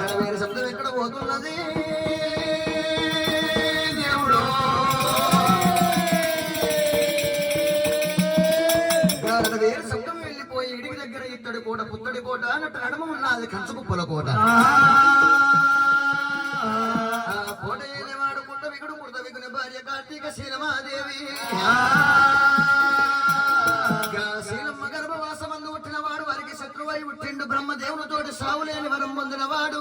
రణవేరు శబ్దం ఎక్కడ పోతున్నది? దేవుడు. రణవేరు శబ్దం వెళ్ళిపోయి ఇడికి దగ్గర ఇత్తడి కోట పుత్తడి కోట అన్నట్టు నడుమ ఉన్నది కోట. కోట ఏలేవాడు కుండ విగుడు విగుని భార్య కార్తీక శీలమాదేవి. శీలమ్మ గర్భవా వారికి శత్రువై పుట్టిండు బ్రహ్మదేవునితోటి సావులేని వరం పొందినవాడు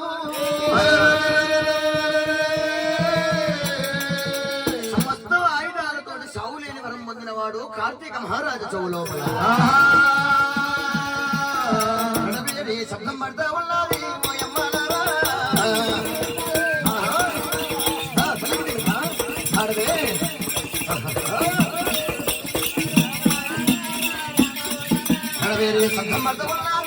సమస్త ఆయుధాలతోటి సావులేని వరం పొందినవాడు కార్తీక మహారాజు చౌ లోపల. శబ్దం పడతా ఉన్నది. సంతం ఆ, పడతా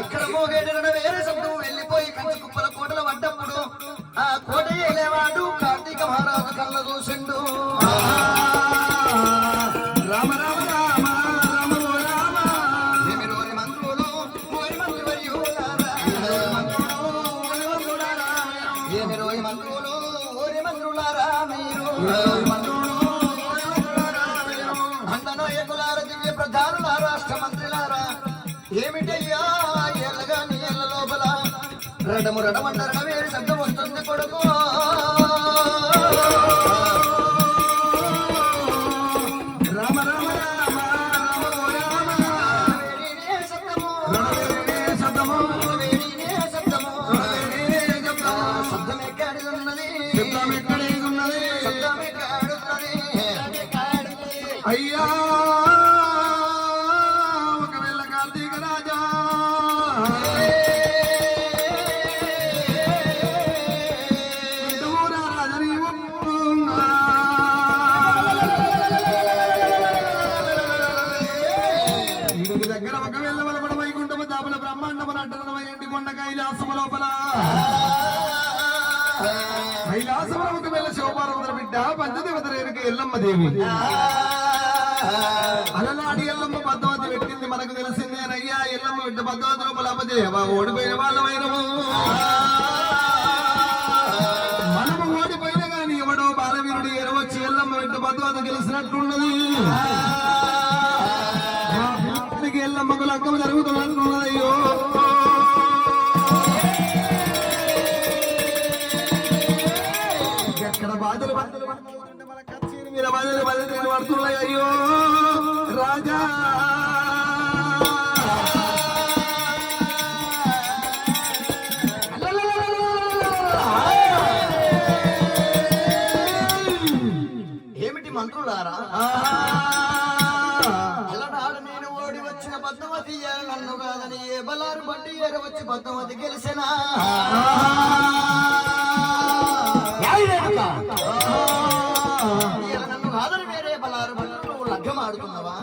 ఇక్కడ మోగేడు వేరే శబ్దం వెళ్ళిపోయి కంచి కుప్పల కోటలు పడ్డప్పుడు ఆ కోట ఏలేవాడు కార్తీక మహారాజు కళ్ళ చూసిండు. రాష్ట్ర మంత్రులారా ఏమిటయ్యా? ఎల్లగా నీ ఎల్ల లోపల రడము రడమండరణ వేరు శబ్దం వైకుంఠము బ్రహ్మాండమున అడ్డమైనటువంటి కొండ కైలాసము లోపల. కైలాసముల వెళ్ళ శివపార్వతుల బిడ్డ పంచదేవత రేణుక ఎల్లమ్మ దేవి. అలనాడి ఎల్లమ్మ పద్మావతి పెట్టింది మనకు తెలిసింది అయ్యా ఎల్లమ్మ బిడ్డ పద్మావతి లోపల అపజయ ఓడిపోయిన వాళ్ళమైనము. మనము ఓడిపోయిన కానీ ఎవడో బాలవీరుడు ఎరవచ్చి ఎల్లమ్మ బిడ్డ పద్మావతి గెలిచినట్లున్నది. పిల్లలకి ఎల్లమ్మకు లగ్గం జరుగుతున్నట్లున్నదయ్యో ఎక్కడ బాధలు మీద బాధలు బాధలు పడుతున్నాయి అయ్యో? రాజా! ఏమిటి మంత్రులారా? ఏ బలారు బట్టి ఏర వచ్చి పద్మవతి గెలిచెనా ఇయ్యాల నన్ను కాదని వేరే బలారు బట్టి నువ్వు లగ్గం ఆడుతున్నావా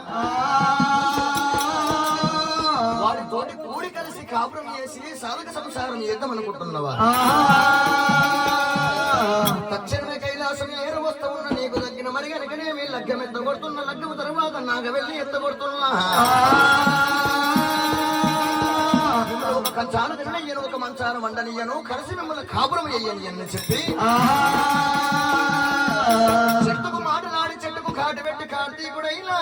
వాడి తోటి కూడి కలిసి కాపురం చేసి సాధక సంసారం చేద్దాం అనుకుంటున్నావా తక్షణమే కైలాసం ఏరు వస్తూ ఉన్న నీకు తగ్గిన మరి కనుకనే మీ లగ్గం ఎత్తగొడుతున్న లగ్గం తర్వాత నాగ వెళ్ళి ఎత్తగొడుతున్నా. ఇందులో ఒక మంచాను వండనియ్యను కలిసి మిమ్మల్ని కాపురం చెయ్యని అని చెప్పి చెట్టుకు మాటలాడి చెట్టుకు కాటు పెట్టి కార్తీకుడైనా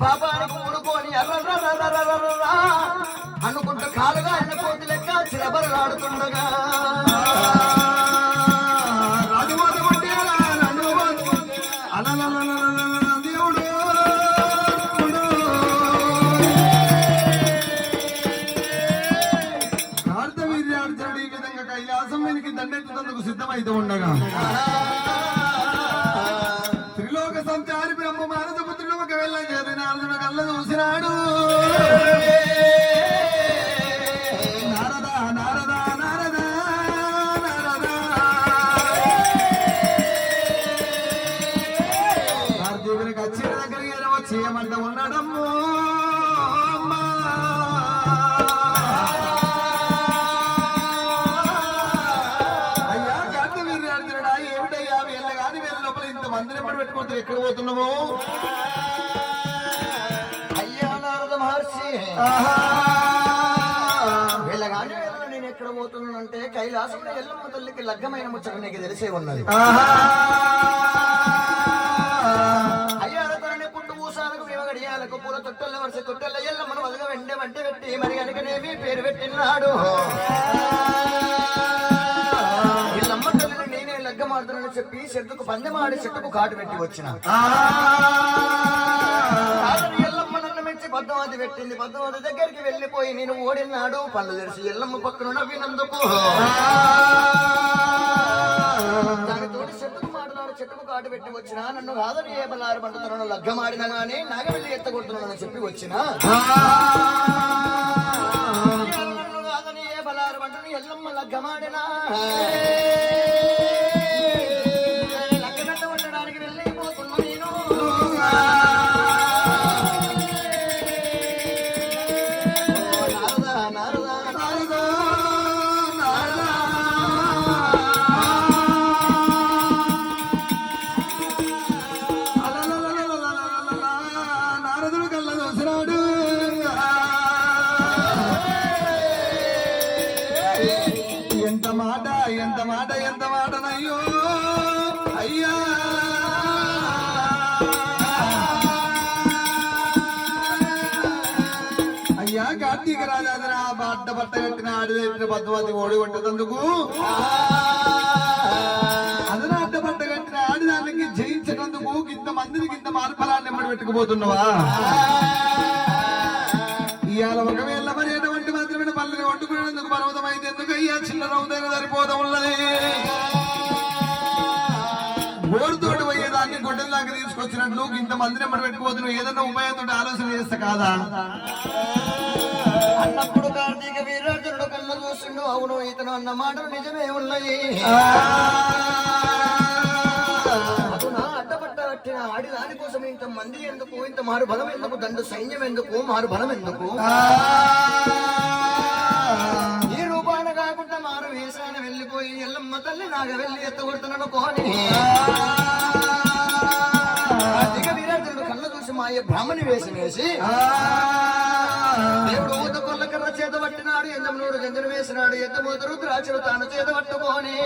పాపానికి ఊరుకొని అనుకుంటూ కాలుగా ఆయన కోతి లెక్క చిలబరలాడుతుండగా. కైలాసం వెనక్కి దండెత్తుతందుకు సిద్ధమైతే ఉండగా. త్రిలోక సంచారి బ్రహ్మ రాడు చేయమంటే ఉన్నాడమ్మో ఏమిటయ్యా? వీళ్ళ కానీ వీళ్ళ లోపల ఇంతమందిని ఎప్పుడు పెట్టుకుంటారు? ఎక్కడ పోతున్నాము వెళ్ళగానే వెళ్ళ నేను ఎక్కడ పోతున్నానంటే కైలాసంలో ఎల్లమ్మ తల్లికి లగ్గమైన ముచ్చట నీకు తెలిసే ఉన్నది. వివగడియాలకు పూల తొట్టెల వరుస తొట్టెల ఎల్లమ్మను వదగ వెంట వెంట పెట్టి మరి కనుకనేమి పేరు పెట్టినాడు. ఎల్లమ్మ తల్లిని నేనే లగ్గమాడుతానని చెప్పి చెట్టుకు పందెమాడి చెట్టుకు కాటు పెట్టి వచ్చిన. పద్మావతి పెట్టింది. పద్మావతి దగ్గరికి వెళ్ళిపోయి నేను ఓడినాడు పళ్ళు తెరిచి ఎల్లమ్మ పక్కన నవ్వినందుకు. దాని చెట్టుకు మాట్లాడు చెట్టుకు కాటు పెట్టి వచ్చిన నన్ను కాదని ఏ బలారు పండుతున్నాను లగ్గమాడినా గానీ నాగవెల్లి ఎత్తగొడుతున్నానని చెప్పి వచ్చిన? నన్ను కాదని ఏ బలారు పంటను ఎల్లమ్మ లగ్గమాడినా? ఎంత మాట ఎంత మాటనయ్యో. అయ్యా. అయ్యా కార్తీక రాజాదన బట్ట బట్ట కట్టిన ఆడిన పద్మావతి ఓడి కొట్టేందుకు అదన అడ్డ బట్ట కట్టిన ఆడిదానికి జయించినందుకు ఇంత మందిని ఇంత మార్పలాన్ని ఎమ్మడి పెట్టుకుపోతున్నావా ఇవాళ ఒకవేళ వండుకునేందుకు పర్వతం అయితే ఎందుకు అయ్యా? చిల్లర అవుతాయి సరిపోతా ఉన్నది బోరుతోటి పోయేదాన్ని గొడ్డల దాకా తీసుకొచ్చినట్లు ఇంత మందిని ఎమ్మడి పెట్టుకుపోతున్నావు ఏదన్నా ఉపాయంతో ఆలోచన చేస్తా కాదా? అన్నప్పుడు కార్తీక వీరార్జునుడు కళ్ళ చూసిండు అవును ఇతను అన్న మాటలు నిజమే ఉన్నాయి. ఆడి దాని కోసం ఇంత మంది ఎందుకు? ఇంత మారు బలం ఎందుకు? దండు సైన్యం ఎందుకు? మారు బలం ఎందుకు? ఎల్లమ్మ తల్లి నాగవెల్లి వెళ్ళి ఎత్తగొడుతున్నాను కోని కార్తీక వీరార్జునుడు కళ్ళ చూసి మాయ బ్రాహ్మణి వేసి వేసి దేవుడు ఊత కొల్ల కర్ర చేత పట్టినాడు ఎందమునూరు జంజను వేసినాడు ఎద్దమూత రుద్రాక్షలు తాను చేత పట్టుకోని